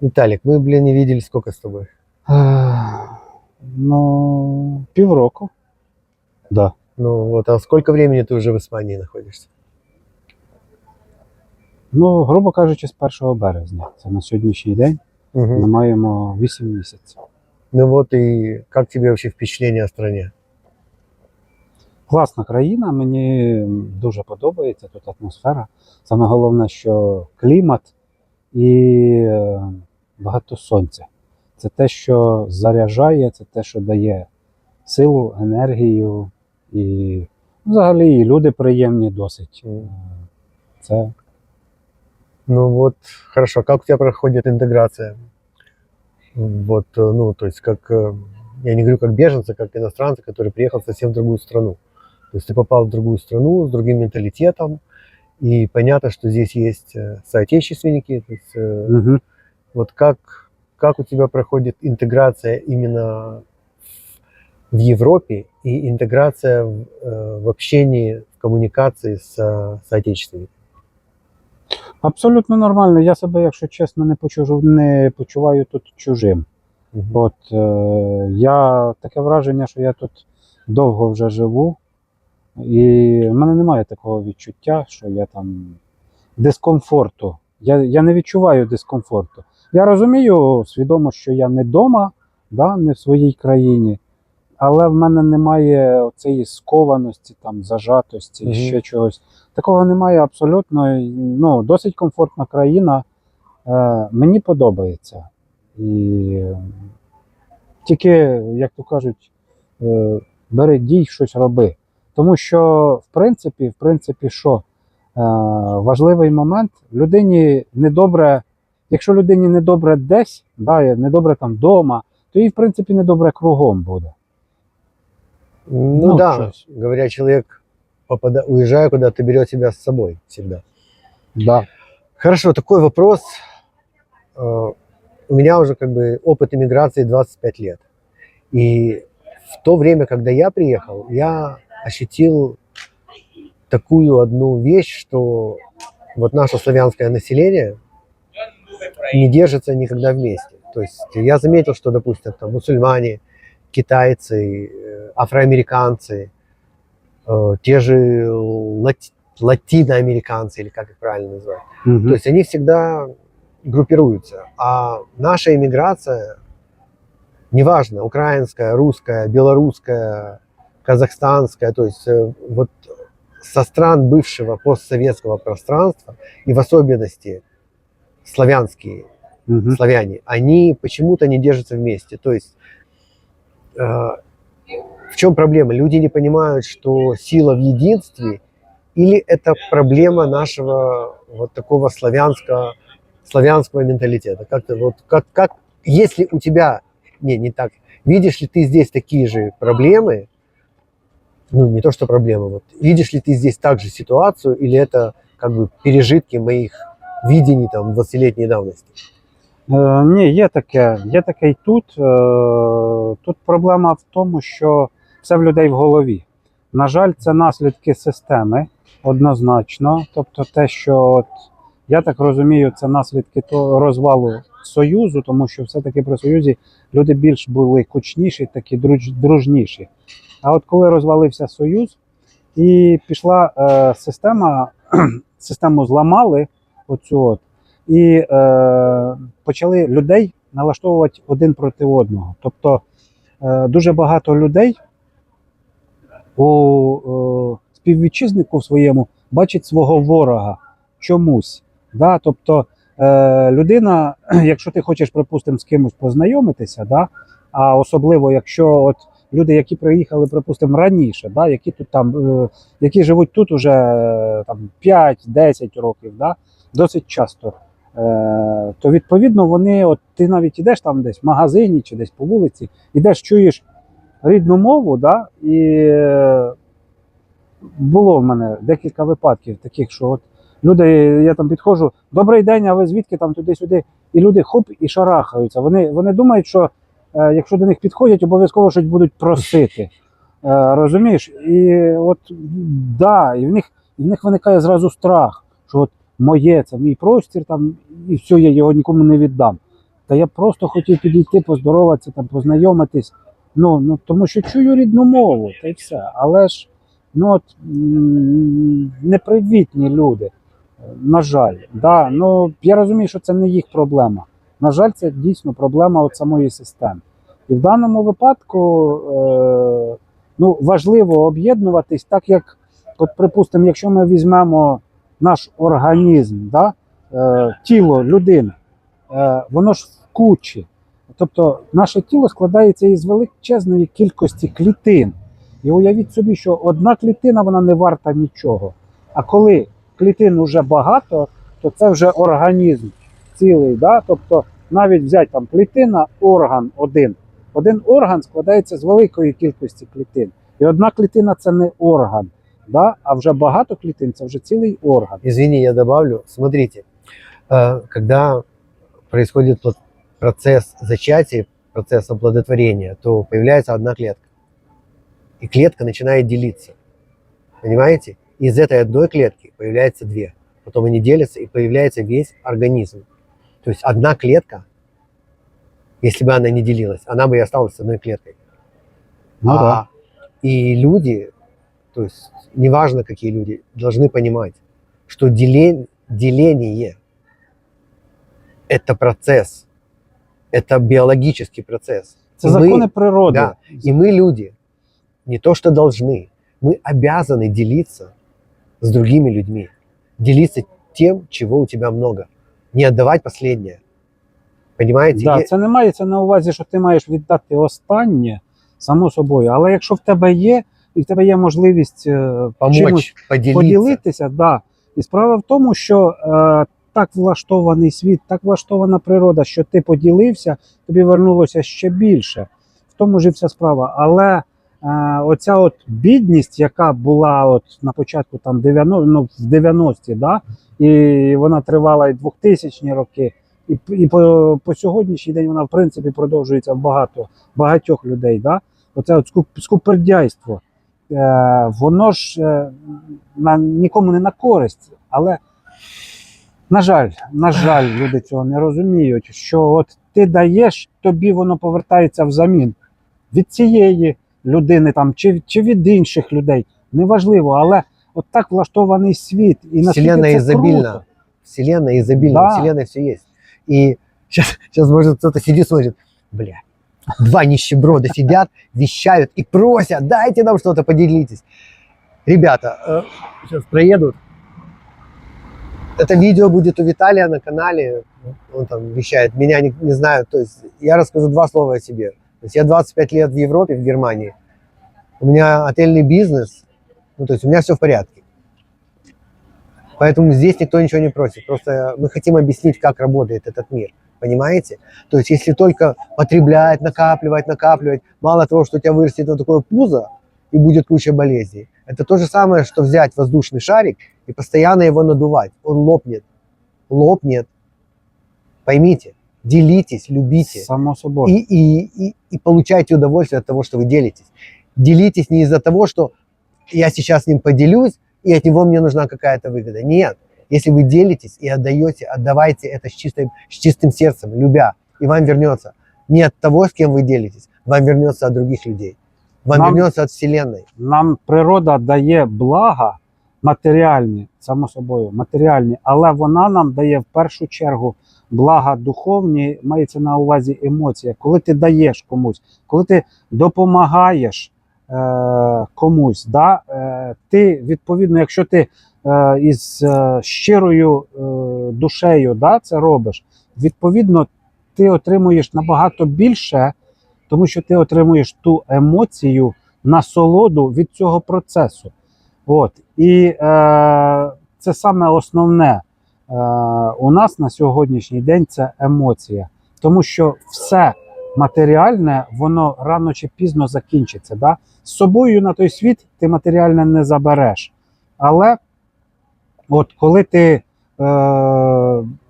Виталик, мы, блин, не видели сколько с тобой. Ех, Ну, півроку. Да. Ну вот, а сколько времени ты уже в Испании находишься? Ну, грубо кажучи, з 1 березня. Це на сьогоднішній день. Ми маємо 8 місяців. Ну вот и как тебе вообще впечатление о стране? Класна країна, мені дуже подобається тут атмосфера. Саме головне, що клімат і е, багато сонця. Це те, що заряджає, це те, що дає силу, енергію і взагалі і люди приємні досить. Е, Це Ну вот, хорошо, как у тебя проходит интеграция? Вот, э, ну, то есть как, э, я не говорю как беженца, как иностранца, который приехал совсем в другую страну. То есть ты попал в другую страну с другим менталитетом, и понятно, что здесь есть э, соотечественники. То есть, э, угу. вот как, как у тебя проходит интеграция именно в Европе и интеграция в, э, в общении, в коммуникации с соотечественниками? абсолютно нормально. Я себе, якщо чесно, не почужу, не почуваю тут чужим. Мгм. От е, я таке враження, що я тут довго вже живу, і в мене немає такого відчуття, що я там дискомфорту. Я, я не відчуваю дискомфорту. Я розумію свідомо, що я не вдома, да, не в своїй країні, але в мене немає цієї скованості, там, зажатості, Мгм. ще чогось. Такого немає абсолютно. Ну, досить комфортна країна. Е, мені подобається. І тільки, як то кажуть, е, бери дій, щось роби. Тому що, в принципі, в принципі, що е, важливий момент, людині недобре, якщо людині недобре десь, да, і недобре там вдома, то їй, в принципі, недобре кругом буде. Ну, Ну, да, то есть- говоря, человек, попада... уезжая куда-то, берет себя с собой всегда. Да. Хорошо, такой вопрос. Э, У меня уже как бы опыт иммиграции 25 лет. И в то время, когда я приехал, я ощутил такую одну вещь, что вот наше славянское население не держится никогда вместе. То есть я заметил, что, допустим, там мусульмане, китайцы, э, афроамериканцы, э, те же лати- латиноамериканцы, или как их правильно назвать, Мгм. то есть они всегда группируются. А наша иммиграция, неважно, украинская, русская, белорусская, казахстанская, то есть э, вот со стран бывшего постсоветского пространства, и в особенности славянские Мгм. славяне, они почему-то не держатся вместе. То есть э, в чем проблема? Люди не понимают, что сила в единстве, или это проблема нашего вот такого славянского, славянского менталитета. Как-то вот как, как если у тебя не не так, видишь ли ты здесь такие же проблемы? Ну не то что проблемы, вот видишь ли ты здесь также ситуацию, или это как бы пережитки моих видений там 20-летней давности? Е, ні, є таке. Є таке і тут. Е, тут проблема в тому, що все в людей в голові. На жаль, це наслідки системи однозначно. Тобто, те, що от, я так розумію, це наслідки того розвалу Союзу, тому що все-таки при Союзі люди більш були кучніші, такі друж, дружніші. А от коли розвалився Союз і пішла е, система, систему зламали оцю от, і е, почали людей налаштовувати один проти одного. Тобто е, дуже багато людей у е, співвітчизнику своєму бачить свого ворога чомусь. Да? Тобто е, людина, якщо ти хочеш, припустимо, з кимось познайомитися, да? а особливо якщо от люди, які приїхали, припустимо, раніше, да? які тут там, е, які живуть тут уже е, там 5-10 років, да? досить часто. Е, то відповідно вони, от ти навіть ідеш там десь в магазині чи десь по вулиці, ідеш, чуєш рідну мову, да, і було в мене декілька випадків таких, що от люди, я там підходжу, добрий день, а ви звідки там туди-сюди? І люди хоп і шарахаються. Вони, вони думають, що якщо до них підходять, обов'язково щось будуть просити. Е, розумієш? І от да, і в них, в них виникає зразу страх, що от моє, це мій простір, там, і все, я його нікому не віддам. Та я просто хотів підійти, поздороватися, там, познайомитись. Ну, ну, тому що чую рідну мову, та й все. Але ж ну, от, непривітні люди, е, на жаль. Да, ну, я розумію, що це не їх проблема. На жаль, це дійсно проблема от самої системи. І в даному випадку е, ну, важливо об'єднуватись, так як, от, припустимо, якщо ми візьмемо наш організм, да, е, тіло людини, е, воно ж в кучі. Тобто наше тіло складається із величезної кількості клітин. І уявіть собі, що одна клітина вона не варта нічого. А коли клітин вже багато, то це вже організм цілий. Да? Тобто навіть взяти там клітина, орган один. Один орган складається з великої кількості клітин. І одна клітина це не орган, да? а вже багато клітин це вже цілий орган. Извини, я добавлю. Смотрите, э, когда происходит процесс зачатия, процесс оплодотворения, то появляется одна клетка. И клетка начинает делиться. Понимаете? Из этой одной клетки появляется две. Потом они делятся, и появляется весь организм. То есть одна клетка, если бы она не делилась, она бы и осталась одной клеткой. Ну, да. А, И люди, то есть неважно какие люди, должны понимать, что деле- деление – это процесс, это биологический процесс. Це И мы- закони природи. да, и мы люди не то что должны, мы обязаны делиться с другими людьми, делиться тем, чего у тебя много, не отдавать последнее. Понимаете? Да, це не мається на увазі, що ти маєш віддати останнє, само собою. Але якщо в тебе є, і в тебе є можливість е, чимось помочь, поделиться. поділитися, да. І справа в тому, що е, так влаштований світ, так влаштована природа, що ти поділився, тобі вернулося ще більше. В тому ж вся справа. Але е, оця от бідність, яка була от на початку там 90, ну, в 90-ті, да, і вона тривала і 2000-ні роки, і, і по, по сьогоднішній день вона в принципі продовжується в багато, багатьох людей. Да? Оце от скуп, скупердяйство. Е, воно ж е, на, нікому не на користь, але на жаль, на жаль, люди цього не розуміють, що от ти даєш, тобі воно повертається взамін від цієї людини там, чи, чи від інших людей. Неважливо, але от так влаштований світ. І наскільки Вселенная це изобильна. круто. Вселенная изобильна, Да. в Вселенной все есть. И сейчас, сейчас может кто-то сидит, смотрит, бля, два нищеброда сидят, вещают и просят, дайте нам что-то, поделитесь. Ребята, сейчас проедут. Это видео будет у Виталия на канале, он там вещает, меня не, не знаю, то есть я расскажу два слова о себе. То есть я 25 лет в Европе, в Германии, у меня отельный бизнес, ну то есть у меня все в порядке. Поэтому здесь никто ничего не просит. Просто мы хотим объяснить, как работает этот мир. Понимаете? То есть, если только потреблять, накапливать, накапливать, мало того, что у тебя вырастет вот такое пузо и будет куча болезней, это то же самое, что взять воздушный шарик и постоянно его надувать. Он лопнет. Лопнет. Поймите, делитесь, любите Само собою. и, и, и, и получайте удовольствие от того, что вы делитесь. Делитесь не из-за того, что я сейчас с ним поделюсь, и от него мне нужна какая-то выгода. Нет. Если вы делитесь и отдаете, отдавайте это с, чистой, с чистым сердцем, любя, и вам вернется. Не от того, с кем вы делитесь, вам вернется от других людей. Вам Нам- вернется от Вселенной. нам природа дає блага матеріальні, само собою, матеріальні, але вона нам дає в першу чергу блага духовні, мається на увазі емоція. Коли ти даєш комусь, коли ти допомагаєш е, Комусь, да, е, ти відповідно, якщо ти е, із е, щирою е, душею да, це робиш, відповідно, ти отримуєш набагато більше, тому що ти отримуєш ту емоцію, насолоду від цього процесу. От. І е, це саме основне е, у нас на сьогоднішній день це емоція. Тому що все матеріальне, воно рано чи пізно закінчиться. Да? З собою на той світ ти матеріальне не забереш. Але от коли ти е,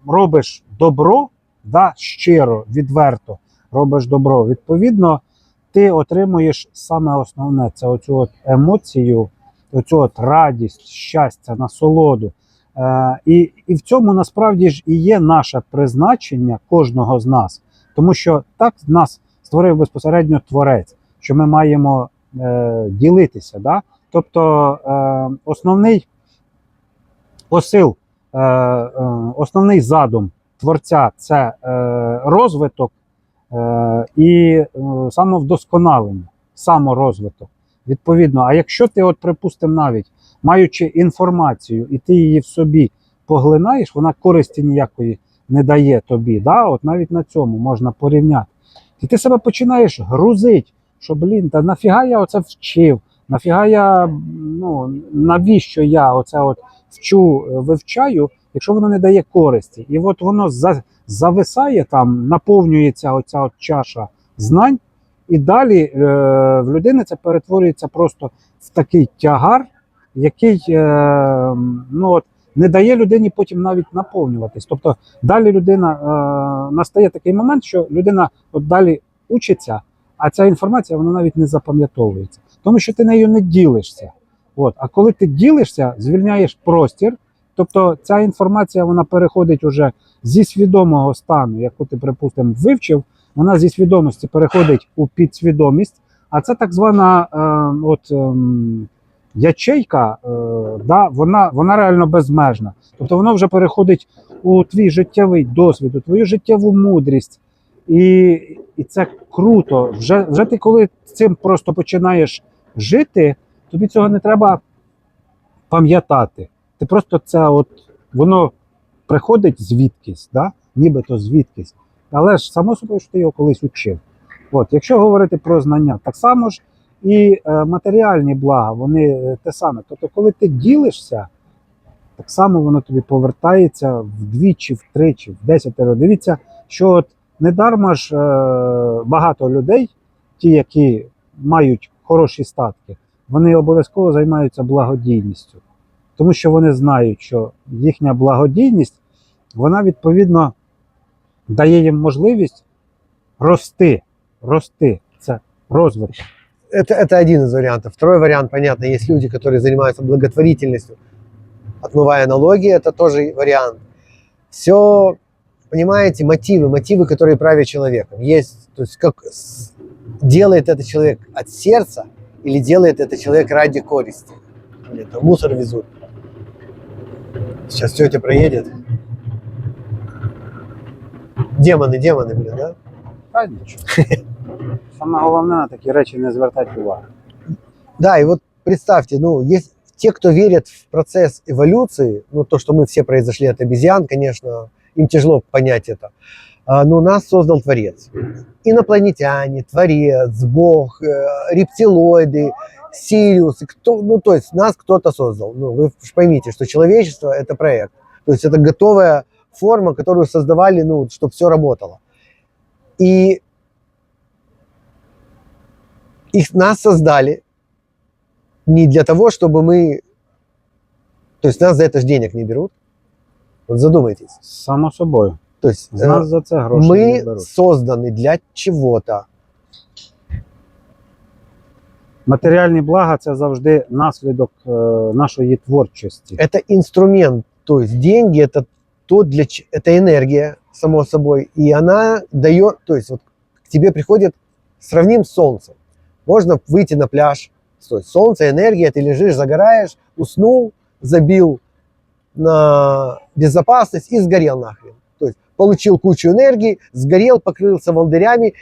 робиш добро, да, щиро, відверто робиш добро, відповідно, ти отримуєш саме основне це оцю от емоцію, оцю от радість, щастя, насолоду. Е, і, і в цьому насправді ж і є наше призначення кожного з нас. Тому що так нас створив безпосередньо творець, що ми маємо е, ділитися. Да? Тобто е, основний посил, е, е, основний задум творця це е, розвиток е, і е, самовдосконалення, саморозвиток. Відповідно, а якщо ти, от, припустимо, навіть маючи інформацію, і ти її в собі поглинаєш, вона користі ніякої не дає тобі. Да? От навіть на цьому можна порівняти. І ти себе починаєш грузити, що блін, та нафіга я оце вчив, нафіга я, ну, навіщо я оце от вчу, е, вивчаю, якщо воно не дає користі. І от воно за, зависає там, наповнюється оця от чаша знань, і далі е, в людини це перетворюється просто в такий тягар, який е, ну, от, не дає людині потім навіть наповнюватись. Тобто далі людина е, настає такий момент, що людина от далі учиться, а ця інформація вона навіть не запам'ятовується, тому що ти нею не ділишся. От. А коли ти ділишся, звільняєш простір, тобто ця інформація вона переходить уже зі свідомого стану, яку ти, припустимо, вивчив, вона зі свідомості переходить у підсвідомість, а це так звана е, от, ем, ячейка, е, да, вона, вона реально безмежна. Тобто воно вже переходить у твій життєвий досвід, у твою життєву мудрість. І, і це круто. Вже, вже ти коли цим просто починаєш жити, тобі цього не треба пам'ятати. Ти просто це от воно приходить звідкись, да? нібито звідкись. Але ж само собою, що ти його колись учив. От, якщо говорити про знання, так само ж і е, матеріальні блага, вони е, те саме. Тобто, коли ти ділишся, так само воно тобі повертається вдвічі, втричі, в десятеро. Дивіться, що от недарма ж е, багато людей, ті, які мають хороші статки, вони обов'язково займаються благодійністю. Тому що вони знають, що їхня благодійність, вона відповідно дає їм можливість рости. Рости. Це розвиток. Это, это один из вариантов. Второй вариант, понятно, есть люди, которые занимаются благотворительностью, отмывая налоги, это тоже вариант. Все, понимаете, мотивы, мотивы, которые правят человеком. Есть, то есть как делает это человек от сердца или делает это человек ради користи. Там мусор везут. Сейчас тетя проедет. Демоны, демоны, блин, да? Та нічого. Саме головне на такі речі не звертати уваги. Да, и вот представьте, ну, есть те, кто верит в процесс эволюции, ну, то, что мы все произошли от обезьян, конечно, им тяжело понять это. А, Но нас создал Творец. Инопланетяне, Творец, Бог, э, рептилоиды, Сириус, и кто, ну, то есть нас кто-то создал. Ну, вы ж поймите, что человечество – это проект. То есть это готовая форма, которую создавали, ну, чтобы все работало. И их нас создали не для того, чтобы мы... То есть нас за это же денег не берут. Вот задумайтесь. Само собою. То есть З э, нас за це гроші не мы беруть. созданы для чего-то. Матеріальні блага це завжди наслідок е, нашої творчості. Это инструмент. То есть деньги это то для ч- это энергия, само собой, и она дает, то есть вот к тебе приходит, сравним с солнцем. Можно выйти на пляж, солнце, энергия, ты лежишь, загораешь, уснул, забил на безопасность и сгорел нахрен. То есть получил кучу энергии, сгорел, покрылся волдырями,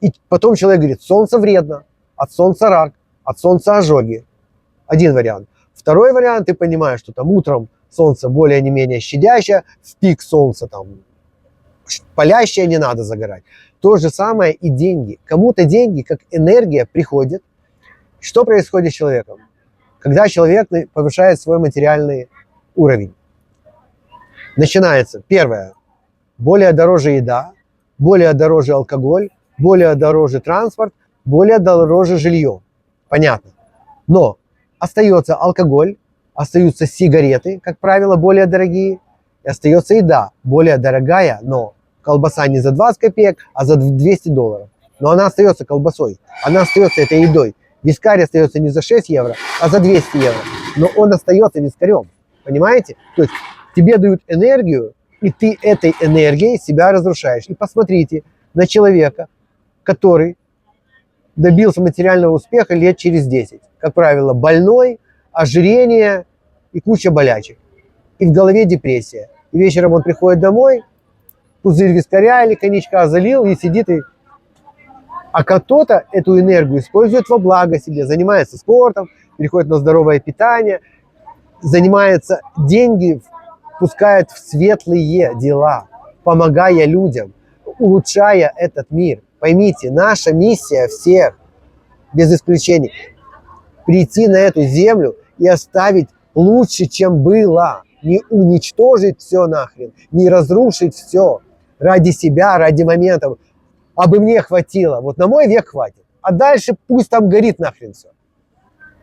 и потом человек говорит, солнце вредно, от солнца рак, от солнца ожоги. Один вариант. Второй вариант, ты понимаешь, что там утром солнце более не менее щадящее, в пик солнца там палящее, не надо загорать. То же самое и деньги. Кому-то деньги, как энергия, приходят. Что происходит с человеком? Когда человек повышает свой материальный уровень. Начинается, первое, более дороже еда, более дороже алкоголь, более дороже транспорт, более дороже жилье. Понятно. Но остается алкоголь, остаются сигареты, как правило, более дорогие, и остается еда, более дорогая, но колбаса не за 20 копеек, а за 200 долларов. Но она остается колбасой, она остается этой едой. Вискарь остается не за 6 евро, а за 200 евро. Но он остается вискарем. Понимаете? То есть тебе дают энергию, и ты этой энергией себя разрушаешь. И посмотрите, на человека, который добился материального успеха лет через 10. Как правило, больной, ожирение и куча болячек. И в голове депрессия. И вечером он приходит домой, пузырь вискаря или коньячка залил и сидит и... А кто-то эту энергию использует во благо себе, занимается спортом, переходит на здоровое питание, занимается деньги, пускает в светлые дела, помогая людям, улучшая этот мир. Поймите, наша миссия всех, без исключений, прийти на эту землю и оставить лучше, чем было. Не уничтожить все нахрен, не разрушить все ради себя, ради моментов. А бы мне хватило, вот на мой век хватит. А дальше пусть там горит нахрен все.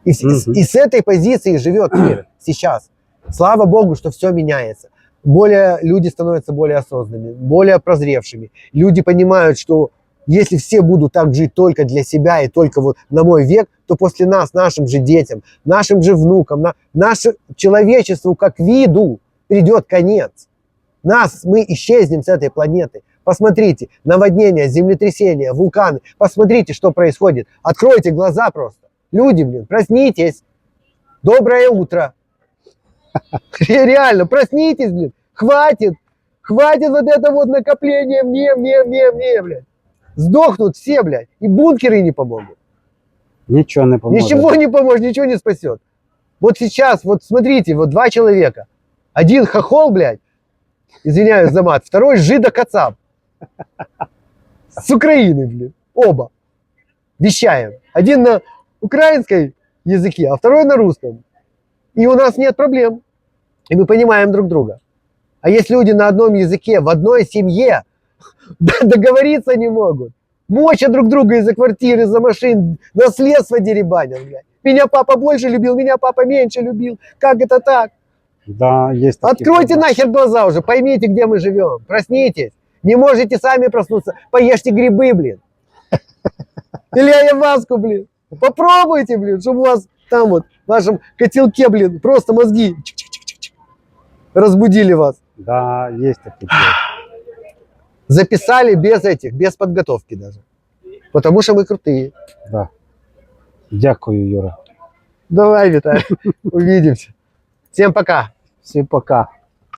И, с- Мгм. и с этой позиции живет мир сейчас. Слава Богу, что все меняется. Более люди становятся более осознанными, более прозревшими. Люди понимают, что если все будут так жить только для себя и только вот на мой век, то после нас, нашим же детям, нашим же внукам, на, наше человечеству как виду придет конец. Нас, мы исчезнем с этой планеты. Посмотрите, наводнения, землетрясения, вулканы. Посмотрите, что происходит. Откройте глаза просто. Люди, блин, проснитесь. Доброе утро. Реально, проснитесь, блин. Хватит. Хватит вот это вот накопление мне, мне, мне, мне, блядь. Сдохнут все, блядь. И бункеры не помогут. Нічого не поможе. Ничего не поможет, ничего не спасет. Вот сейчас, вот смотрите, вот два человека. Один хохол, блядь, извиняюсь за мат, второй жидокацап. С Украины, блин, оба. Вещаем. Один на украинской языке, а второй на русском. И у нас нет проблем. И мы понимаем друг друга. А есть люди на одном языке, в одной семье, договориться не могут. Мочат друг друга из-за квартиры, из-за машин, наследство деребанят, блядь. Меня папа больше любил, меня папа меньше любил. Как это так? Да, є такі Откройте проблеми. нахер глаза уже, поймите, где мы живем. Проснитесь. Не можете сами проснуться, поешьте грибы, блин. Или ayahuasку, блин. Попробуйте, блин, чтобы у вас там вот, в вашем котелке, блин, просто мозги чик-чик-чик-чик, разбудили вас. Да, є такі. Записали без этих, без подготовки даже. Потому что мы крутые. Да. Дякую, Юра. Давай, Виталий, увидимся. Всем пока. Всім пока.